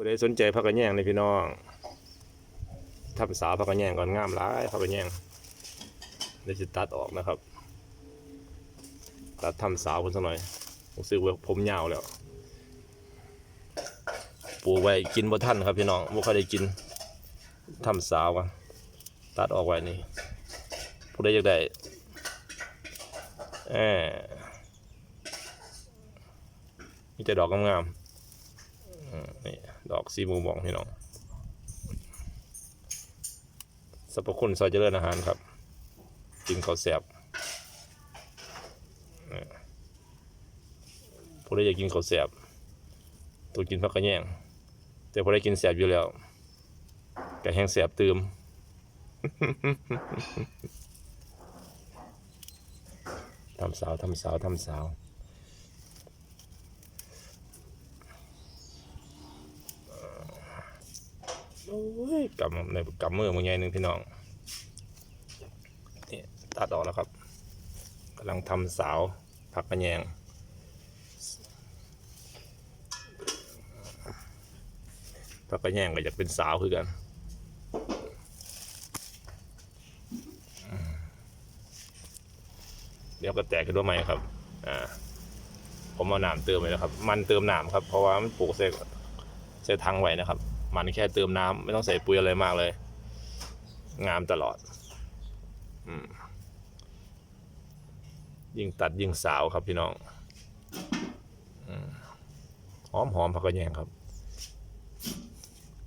ผู้ใดสนใจพักกระแยงเลยพี่น้องทำสาวพักกระแยงก่อนงามร้ายพักกระแยงเดี๋ยวจะตัดออกนะครับ ตัดทำสาวคนสักหน่อยผมซื้อว่าผมยาวแล้วปลูกไว้กินบ่ทันครับพี่น้องบ่ค่อยได้กินทำสาวกันตัดออกไว้นี่ผู้ใดอยากได้แอบมีแต่ดอกงามๆอืม นี่ดอกสีมูมองพี่น้องสรรพคุณซอยเจริญอาหารครับกินข้าแสบผู้ใดอยากกินข้าแสบตัวกินพักกระแยงแต่ผู้ใดกินแสบอยู่แล้วก็แห้งแสบตืมทำสาวทำสาวทำสาว โอ้ยกำในกำมือมึงใหญ่หนึ่งพี่น้องนี่ตัดออกแล้วครับกำลังทำสาวผักกระแยงผักกระแยงก็อยากเป็นสาวคือกันเดี๋ยวก็แตกขึ้นมาใหม่ครับ อ่า ผมเอาน้ำเติมไปแล้วครับ มันเติมน้ำครับ เพราะว่ามันปลูกเสกเสกทังไว้นะครับ มันแค่เติมน้ำไม่ต้องใส่ปุ๋ยอะไรมากเลย งามตลอดอยิ่งตัดยิ่งสาวครับพี่น้องอหอมหอมผักกระแยงครับ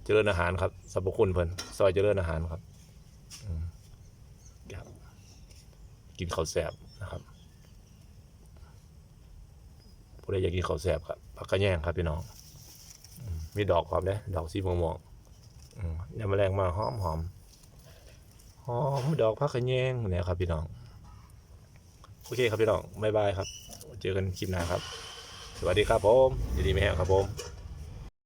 เจริญอาหารครับสรรพคุณเพิ่นซอยเจริญอาหารครับครับ กินข้าวแซ่บนะครับผู้ใดอยากกินข้าวแซ่บครับผักกระแยงครับพี่น้อง มีดอกความได้ดอกสีม่วงๆอืมยามแมลงมาหอมหอมหอมดอกพักขะแยงเนี่ยครับพี่น้อง โอเคครับพี่น้องบายบายครับ เจอกันคลิปหน้าครับ สวัสดีครับผมยินดีไหมครับผม